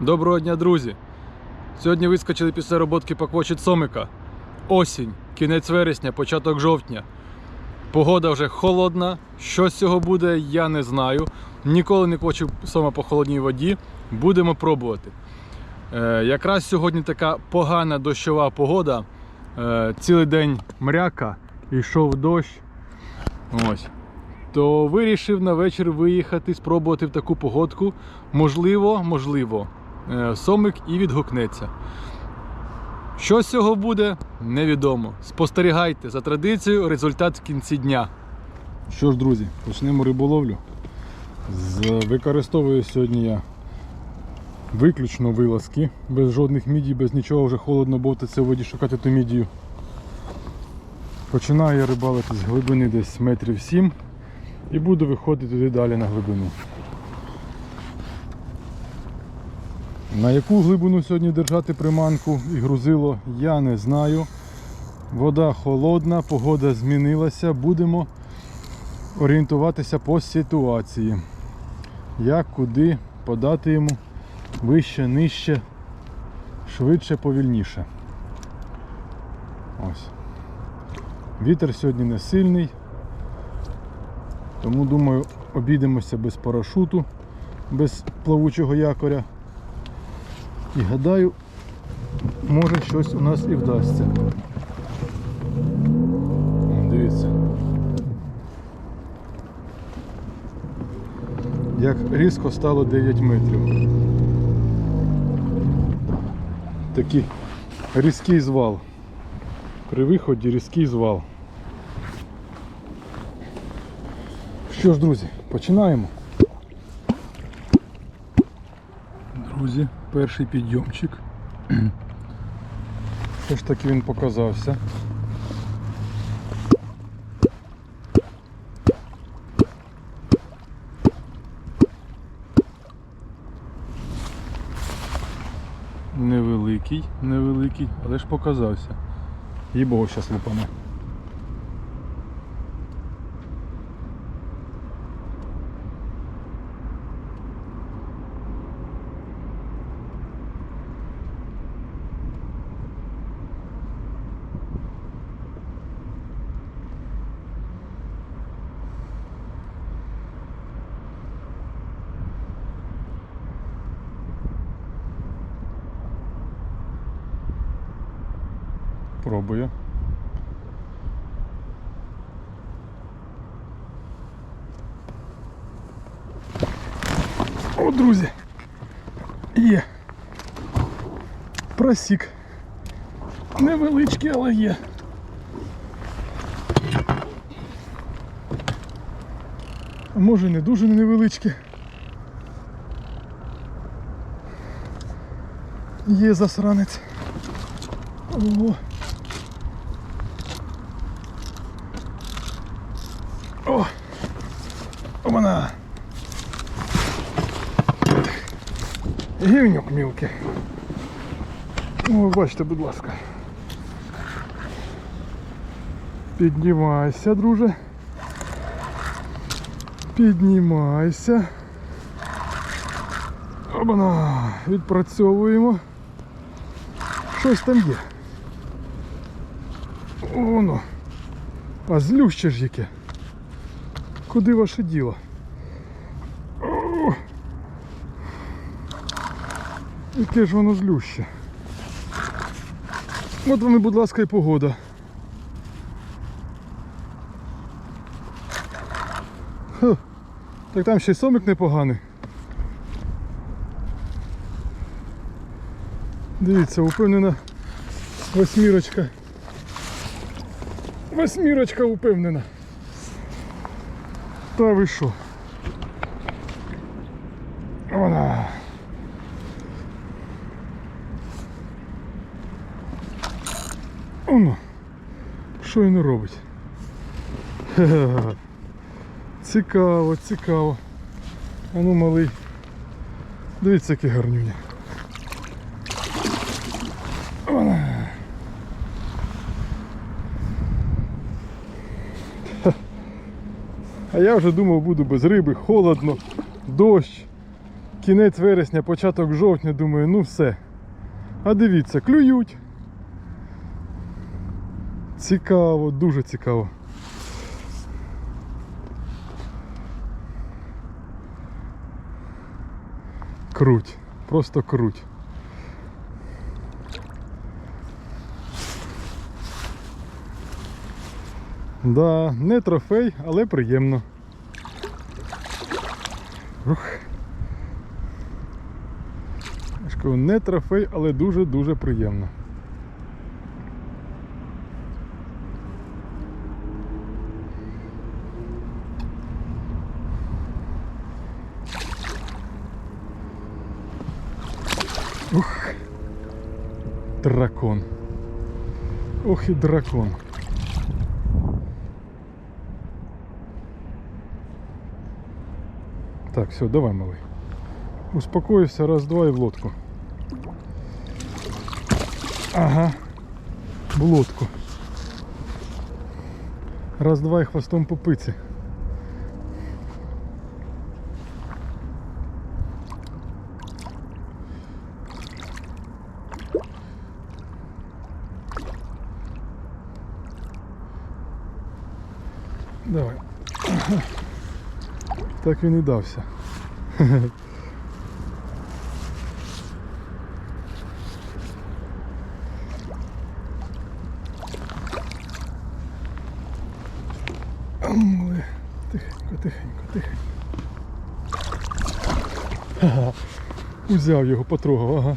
Доброго дня, друзі! Сьогодні вискочили після роботки по квочі Сомика. Осінь, кінець вересня, початок жовтня. Погода вже холодна. Що з цього буде, я не знаю. Ніколи не квочив сома по холодній воді. Будемо пробувати. Е, якраз сьогодні така погана дощова погода. Е, цілий день мряка, йшов дощ. Ось. То вирішив на вечір виїхати, спробувати в таку погодку. Можливо, можливо, сомик і відгукнеться. Що з цього буде, невідомо. Спостерігайте за традицією, результат в кінці дня. Що ж, друзі, почнемо риболовлю. Використовую сьогодні я виключно вилазки, без жодних мідій, без нічого, вже холодно бовтаться у воді шукати ту мідію. Починаю я рибалити з глибини десь метрів 7 і буду виходити туди далі на глибину. На яку глибину сьогодні держати приманку і грузило, я не знаю. Вода холодна, погода змінилася, будемо орієнтуватися по ситуації. Як куди подати йому вище, нижче, швидше, повільніше. Ось. Вітер сьогодні не сильний, тому думаю обійдемося без парашуту, без плавучого якоря. І гадаю, може щось у нас і вдасться. Дивіться. Як різко стало 9 метрів. Такий різкий звал. При виході різкий звал. Що ж, друзі, починаємо. Друзі, перший підйомчик. Все ж таки він показався. Невеликий, невеликий, але ж показався. Їй Богу щас лупане. Пробую. О, друзі. Є. Просік. Невеличкий, але є. Може не дуже невеличкі. Є засранець. О. О! Обана! Гівнюк мілкий. О, бачите, будь ласка. Піднімайся, друже. Піднімайся. Обана! Відпрацьовуємо. Щось там є. Оно. А злюще ж яке. Куди ваше діло? О! Яке ж воно злюще. От вам будь ласка, і погода. Ха. Так там ще й сомик непоганий. Дивіться, упевнена восьмірочка. Восьмірочка упевнена. Та ви що? Вона. Оно. Що він робить? Цікаво, цікаво. А ну малий. Дивіться, який гарнюня. А я вже думав, буду без риби, холодно, дощ. Кінець вересня, початок жовтня, думаю, ну все. А дивіться, клюють. Цікаво, дуже цікаво. Круть, просто круть. Да, не трофей, але приємно. Ух. Не трофей, але дуже-дуже приємно. Ух. Дракон. Ох і дракон. Так, все, давай, малий. Успокоївся, раз, два і в лодку. Ага. В лодку. Раз, два і хвостом по пиці. Давай. Так він і дався. Тихенько, тихенько, тихенько. Ага. Узяв його, потрогав, ага.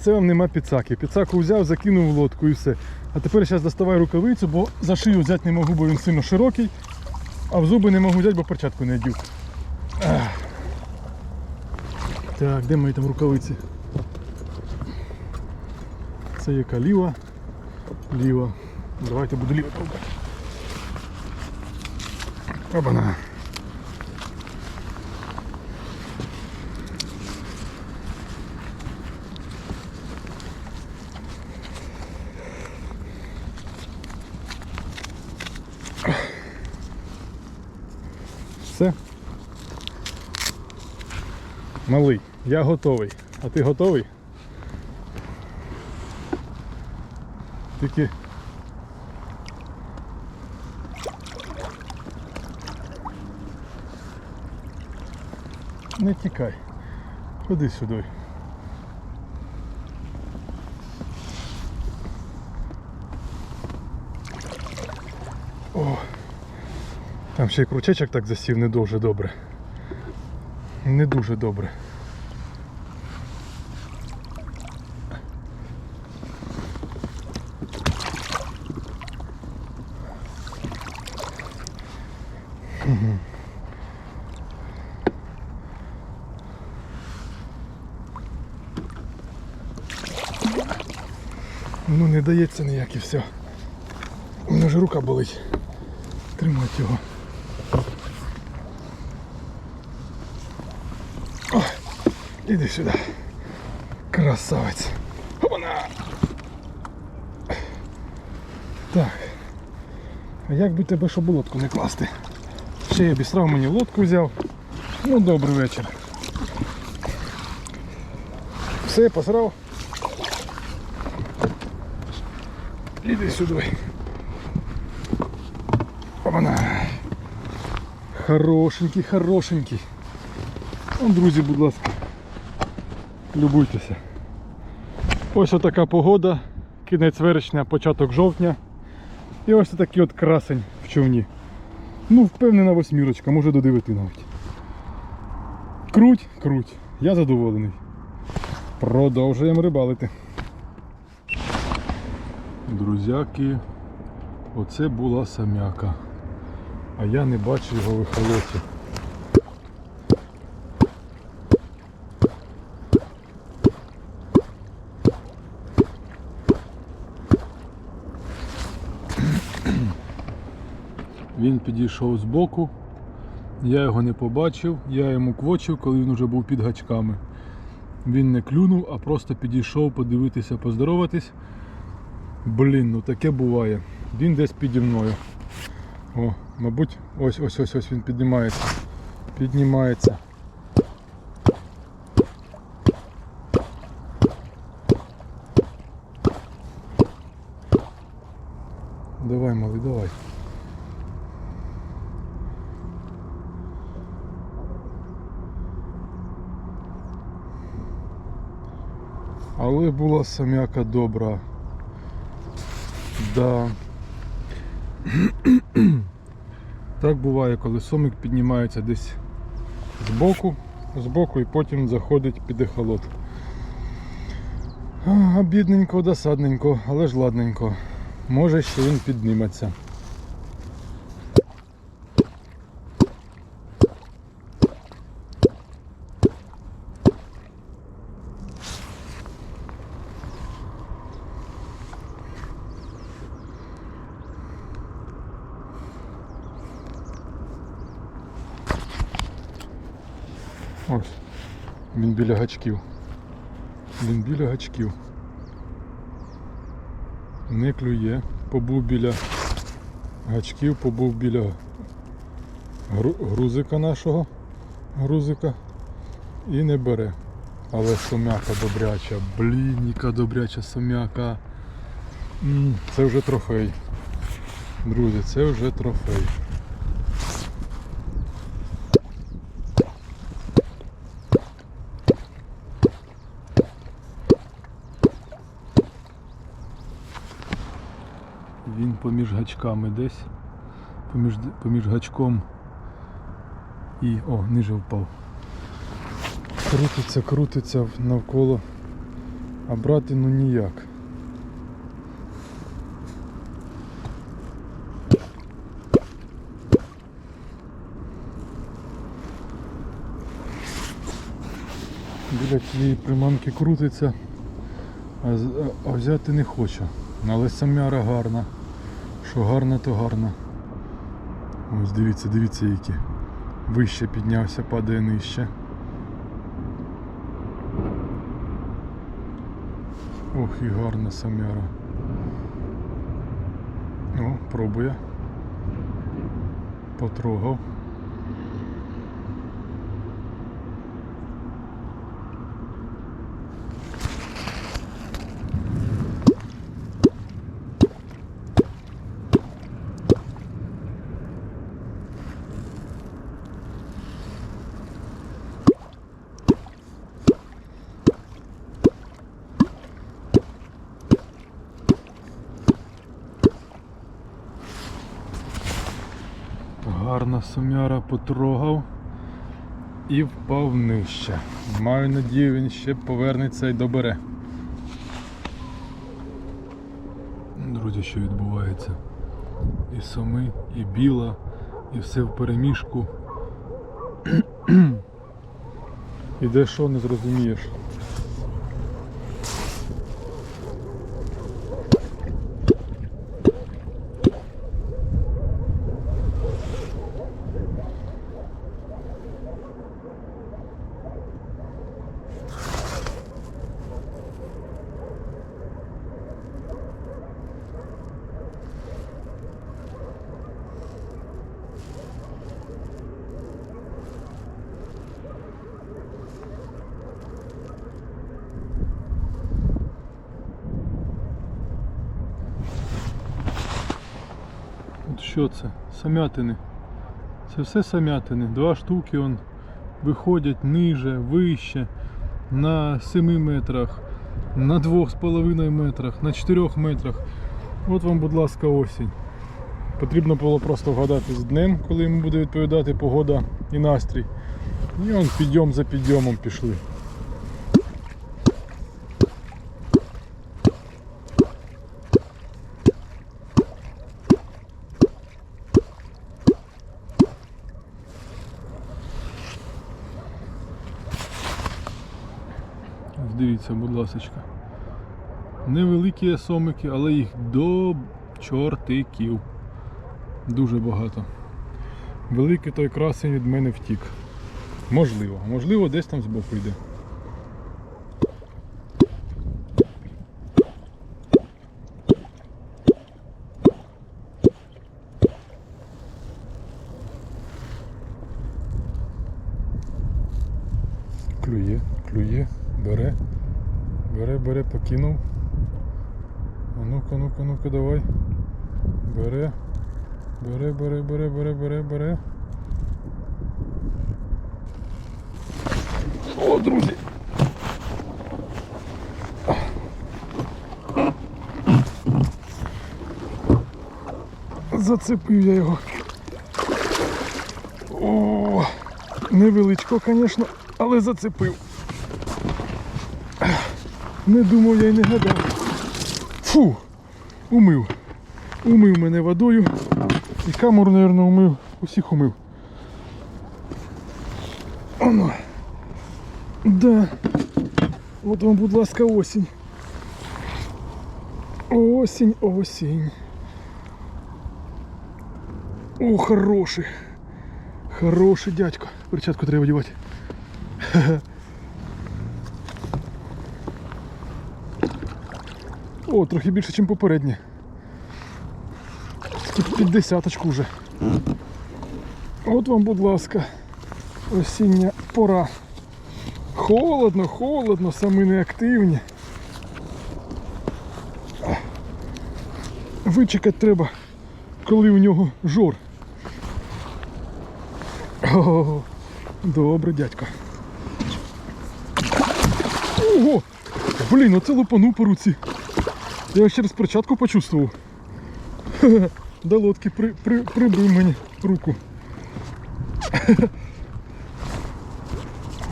Це вам нема підсаки. Підсаку взяв, закинув в лодку і все. А тепер зараз доставай рукавицю, бо за шию взяти не можу, бо він сильно широкий, а в зуби не можу взяти, бо перчатку не одів. Так, де мої там рукавиці? Це яка ліва? Ліва. Давайте буду ліво толкати. Опана. Все. Малий, я готовий. А ти готовий? Тільки. Не тікай. Ходи сюди. О, там ще й кручечок так засів не дуже добре. Не дуже добре. Ну не дається ніяк і все. У мене ж рука болить. Тримати його. Іди сюди. Красавець. Опана! Так. А як би тебе щоб лодку не класти? Ще я обісрав мені лодку взяв. Ну добрий вечір. Все, посрав. Іди сюди. Опана. Хорошенький, хорошенький. Ну, друзі, будь ласка, любуйтеся. Ось отака погода, кінець вересня, початок жовтня. І ось такий от красень в човні. Ну, впевнена восьмірочка, може до дев'яти навіть. Круть, круть. Я задоволений. Продовжуємо рибалити. Друзяки, оце була самяка. А я не бачу його в Він підійшов збоку, я його не побачив, я йому квочив, коли він вже був під гачками. Він не клюнув, а просто підійшов подивитися, поздороватись. Блін, ну таке буває. Він десь піді мною. О, мабуть, ось ось ось ось він піднімається. Піднімається. Давай, малий, давай. Але була самяка добра. Да. Так буває, коли сомик піднімається десь збоку, збоку і потім заходить під ехолот. А, Бідненько, досадненько, але ж ладненько. Може ще він підніметься. Ось. Він біля гачків. Він біля гачків. Не клює. Побув біля гачків, побув біля грузика нашого грузика і не бере. Але сомяка добряча, блін, добряча сомяка. Це вже трофей. Друзі, це вже трофей. Він поміж гачками десь, поміж, поміж гачком і... О, ниже впав. Крутиться, крутиться навколо, а брати ну ніяк. Біля тієї приманки крутиться, а, а взяти не хоче. Але самяра гарна. Що гарна, то гарно. Ось дивіться, дивіться які. Вище піднявся, падає нижче. Ох, і гарна самяра. О, пробує. Потрогав. Гарна сумяра потрогав і впав нижче. Маю надію, він ще повернеться і добере. Друзі, що відбувається? І соми, і біла, і все в переміжку. І де що не зрозумієш. От що це? Самятини. Це все самятини. Два штуки он виходять ниже, вище, на 7 метрах, на 2,5 метрах, на 4 метрах. От вам, будь ласка, осінь. Потрібно було просто вгадати з днем, коли йому буде відповідати погода і настрій. І он підйом за підйомом пішли. Ось Дивіться, будь ласка. Невеликі сомики, але їх до чортиків. Дуже багато. Великий той красень від мене втік. Можливо, можливо, десь там збоку йде. клює, клює, бере, бере, бере, покинув. А ну-ка, ну-ка, ну-ка, давай. Бере. Бере, бере, бере, бере, бере, бере. О, друзі! Зацепив я його. О, невеличко, звісно, але зацепив. Не думав я й не гадав. Фу! Умив. Умив мене водою. І камеру, мабуть, умив. Усіх умив. Оно. Да. От вам, будь ласка, осінь. Осінь, осінь. О, хороший. Хороший дядько. Перчатку треба одягати. О, трохи більше, ніж попереднє. Тут під десяточку вже. От вам, будь ласка, осіння пора. Холодно, холодно, самі неактивні. Вичекати треба, коли у нього жор. О, добре, дядько. Ого! Блін, оце лупанув по руці. Я ще раз перчатку почувствував. До лодки при, при, прибив мені руку.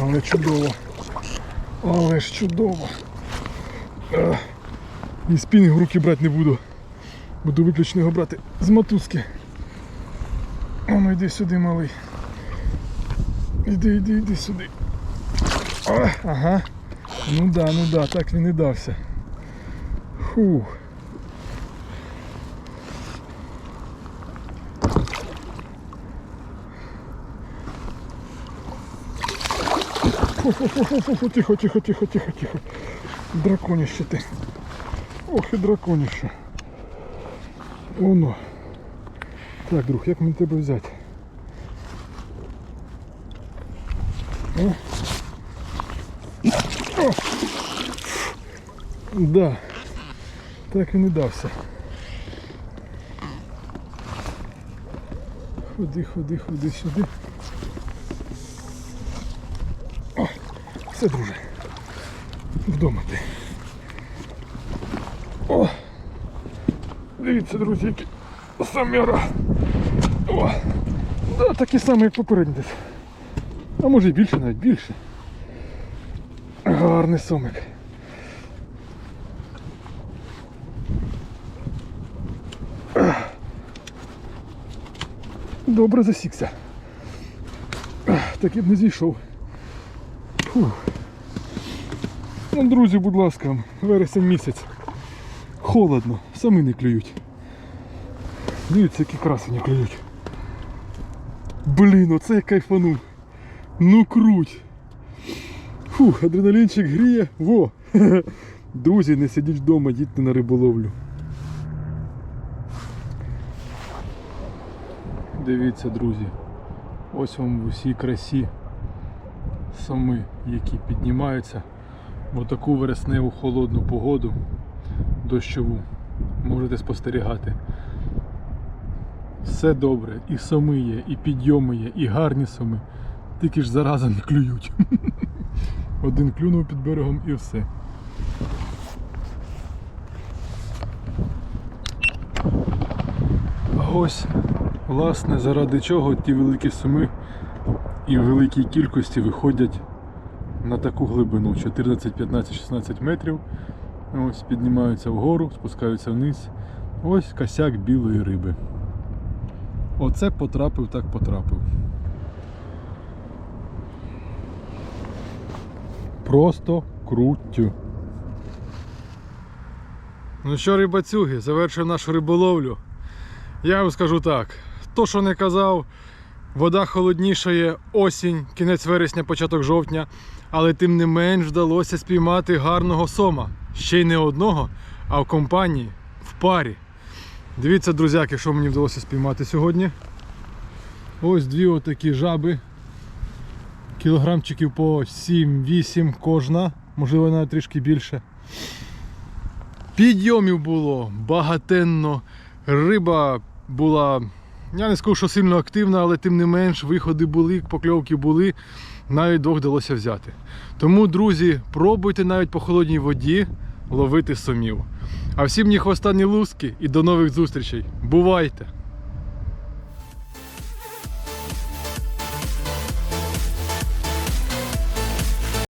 Але чудово. Але ж чудово. І спінінг в руки брати не буду. Буду виключно його брати з мотузки. Ану йди сюди, малий. Іди, іди, іди сюди. Ага. Ну да, ну да, так він і дався. Фух. Фу-фу-фу-фу-фу, тихо, тихо, тихо, тихо, тихо. Драконіще ти. Ох і драконіще. Оно. Так, друг, як мені тебе взяти? О. О. Да. Так і не дався. Ходи, ходи, ходи сюди. О, все, друже. Вдома ти. О! Дивіться, друзі, які саміра. О! Да, такі самі, як попередні. А може і більше, навіть більше. Гарний сомик. Добре засікся. Так і б не зійшов. Фух. Ну, друзі, будь ласка, вересень місяць. Холодно, самі не клюють. Дивіться, які красені клюють. Блін, оце я кайфанув. Ну круть. Фух, адреналінчик гріє. Во! Друзі, не сидіть вдома, їдьте на риболовлю. Дивіться, друзі. Ось вам в усій красі соми, які піднімаються в таку вересневу холодну погоду дощову. Можете спостерігати. Все добре, і соми є, і підйоми є, і гарні соми. Тільки ж зараза не клюють. Один клюнув під берегом і все. Ось, власне, заради чого ті великі суми і в великій кількості виходять на таку глибину 14, 15, 16 метрів. Ось піднімаються вгору, спускаються вниз. Ось косяк білої риби. Оце потрапив, так потрапив. Просто круттю. Ну що, рибацюги, завершив нашу риболовлю. Я вам скажу так: то, що не казав, вода холоднішає, осінь, кінець вересня, початок жовтня, але тим не менш вдалося спіймати гарного сома. Ще й не одного, а в компанії, в парі. Дивіться, друзяки, що мені вдалося спіймати сьогодні. Ось дві отакі жаби. Кілограмчиків по 7-8 кожна, можливо навіть трішки більше. Підйомів було багатенно. Риба була, я не скажу, що сильно активна, але тим не менш виходи були, покльовки були, навіть двох вдалося взяти. Тому, друзі, пробуйте навіть по холодній воді ловити сомів. А всім ні хвоста, ні луски і до нових зустрічей. Бувайте!